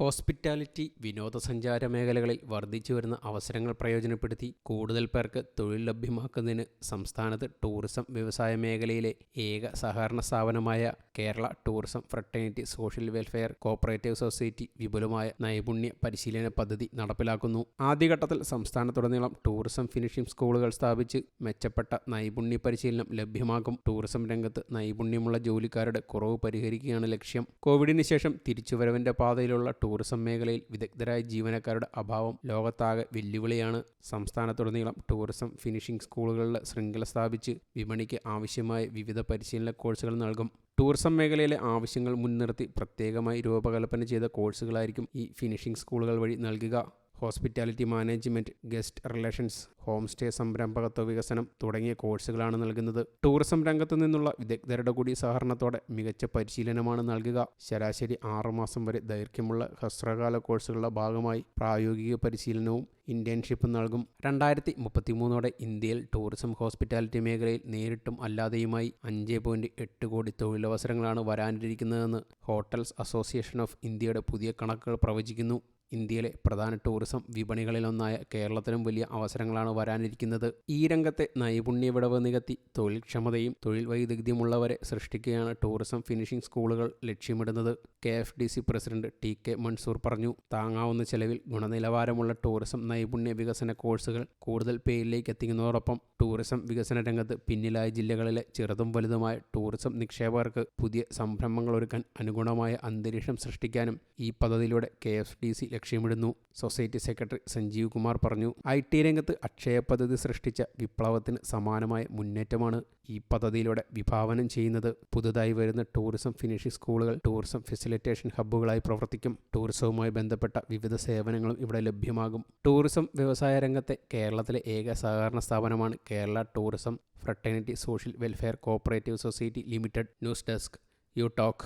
Hospitality വിനോദസഞ്ചാര മേഖലകളിൽ വർദ്ധിച്ചു വരുന്ന അവസരങ്ങൾ പ്രയോജനപ്പെടുത്തി കൂടുതൽ പേർക്ക് തൊഴിൽ ലഭ്യമാക്കുന്നതിന് സംസ്ഥാനത്ത് ടൂറിസം വ്യവസായ മേഖലയിലെ ഏക സഹകരണ സ്ഥാപനമായ Kerala tourism fraternity social welfare cooperative society വിപുലമായ നൈപുണ്യ പരിശീലന പദ്ധതി നടപ്പിലാക്കുന്നു. ആദ്യഘട്ടത്തിൽ സംസ്ഥാനത്തുടനീളം ടൂറിസം ഫിനിഷിംഗ് സ്കൂളുകൾ സ്ഥാപിച്ച് മെച്ചപ്പെട്ട നൈപുണ്യ പരിശീലനം ലഭ്യമാക്കും. ടൂറിസം രംഗത്ത് നൈപുണ്യമുള്ള ജോലിക്കാരുടെ കുറവ് പരിഹരിക്കുകയാണ് ലക്ഷ്യം. കോവിഡിന് ശേഷം തിരിച്ചുവരവിന്റെ പാതയിലുള്ള ടൂറിസം മേഖലയിൽ വിദഗ്ധരായ ജീവനക്കാരുടെ അഭാവം ലോകത്താകെ വെല്ലുവിളിയാണ്. സംസ്ഥാനത്തുടനീളം ടൂറിസം ഫിനിഷിംഗ് സ്കൂളുകളുടെ ശൃംഖല സ്ഥാപിച്ച് വിപണിക്ക് ആവശ്യമായ വിവിധ പരിശീലന കോഴ്സുകൾ നൽകും. ടൂറിസം മേഖലയിലെ ആവശ്യങ്ങൾ മുൻനിർത്തി പ്രത്യേകമായി രൂപകൽപ്പന ചെയ്ത കോഴ്സുകളായിരിക്കും ഈ ഫിനിഷിംഗ് സ്കൂളുകൾ വഴി നൽകുക. Hospitality management guest relations home stay സംരംഭകത്വ വികസനം തുടങ്ങിയ കോഴ്സുകളാണ് നൽകുന്നത്. ടൂറിസം രംഗത്തു നിന്നുള്ള വിദഗ്ധരുടെ കൂടി സഹകരണത്തോടെ മികച്ച പരിശീലനമാണ് നൽകുക. ശരാശരി ആറുമാസം വരെ ദൈർഘ്യമുള്ള ഹ്രസ്വകാല കോഴ്സുകളുടെ ഭാഗമായി പ്രായോഗിക പരിശീലനവും ഇന്റേൺഷിപ്പും നൽകും. രണ്ടായിരത്തി മുപ്പത്തിമൂന്നോടെ ഇന്ത്യയിൽ ടൂറിസം ഹോസ്പിറ്റാലിറ്റി മേഖലയിൽ നേരിട്ടും അല്ലാതെയുമായി അഞ്ച് പോയിന്റ് എട്ട് കോടി തൊഴിലവസരങ്ങളാണ് വരാനിരിക്കുന്നതെന്ന് ഹോട്ടൽസ് അസോസിയേഷൻ ഓഫ് ഇന്ത്യയുടെ പുതിയ കണക്കുകൾ പ്രവചിക്കുന്നു. ഇന്ത്യയിലെ പ്രധാന ടൂറിസം വിപണികളിലൊന്നായ കേരളത്തിനും വലിയ അവസരങ്ങളാണ് വരാനിരിക്കുന്നത്. ഈ രംഗത്തെ നൈപുണ്യ വിടവ് നികത്തി തൊഴിൽക്ഷമതയും തൊഴിൽ വൈദഗ്ധ്യമുള്ളവരെ സൃഷ്ടിക്കുകയാണ് ടൂറിസം ഫിനിഷിംഗ് സ്കൂളുകൾ ലക്ഷ്യമിടുന്നത്. K F D C president T K Mansoor പറഞ്ഞു താങ്ങാവുന്ന ചെലവിൽ ഗുണനിലവാരമുള്ള ടൂറിസം നൈപുണ്യ വികസന കോഴ്സുകൾ കൂടുതൽ പേരിലേക്ക് എത്തിക്കുന്നതോടൊപ്പം ടൂറിസം വികസന രംഗത്ത് പിന്നിലായ ജില്ലകളിലെ ചെറുതും വലുതുമായ ടൂറിസം നിക്ഷേപകർക്ക് പുതിയ സംരംഭങ്ങൾ ഒരുക്കാൻ അനുഗുണമായ അന്തരീക്ഷം സൃഷ്ടിക്കാനും ഈ പദ്ധതിയിലൂടെ കെ എഫ് ഡി സി ലക്ഷ്യമിടുന്നു സൊസൈറ്റി സെക്രട്ടറി സഞ്ജീവ് കുമാർ പറഞ്ഞു ഐ ടി രംഗത്ത് അക്ഷയ പദ്ധതി സൃഷ്ടിച്ച വിപ്ലവത്തിന് സമാനമായ മുന്നേറ്റമാണ് ഈ പദ്ധതിയിലൂടെ വിഭാവനം ചെയ്യുന്നത്. പുതുതായി വരുന്ന ടൂറിസം ഫിനിഷിംഗ് സ്കൂളുകൾ ടൂറിസം ഫെസിലിറ്റേഷൻ ഹബ്ബുകളായി പ്രവർത്തിക്കും. ടൂറിസവുമായി ബന്ധപ്പെട്ട വിവിധ സേവനങ്ങളും ഇവിടെ ലഭ്യമാകും. ടൂറിസം വ്യവസായ രംഗത്തെ കേരളത്തിലെ ഏക സഹകരണ സ്ഥാപനമാണ് Kerala tourism fraternity social welfare cooperative society limited. News desk U talk.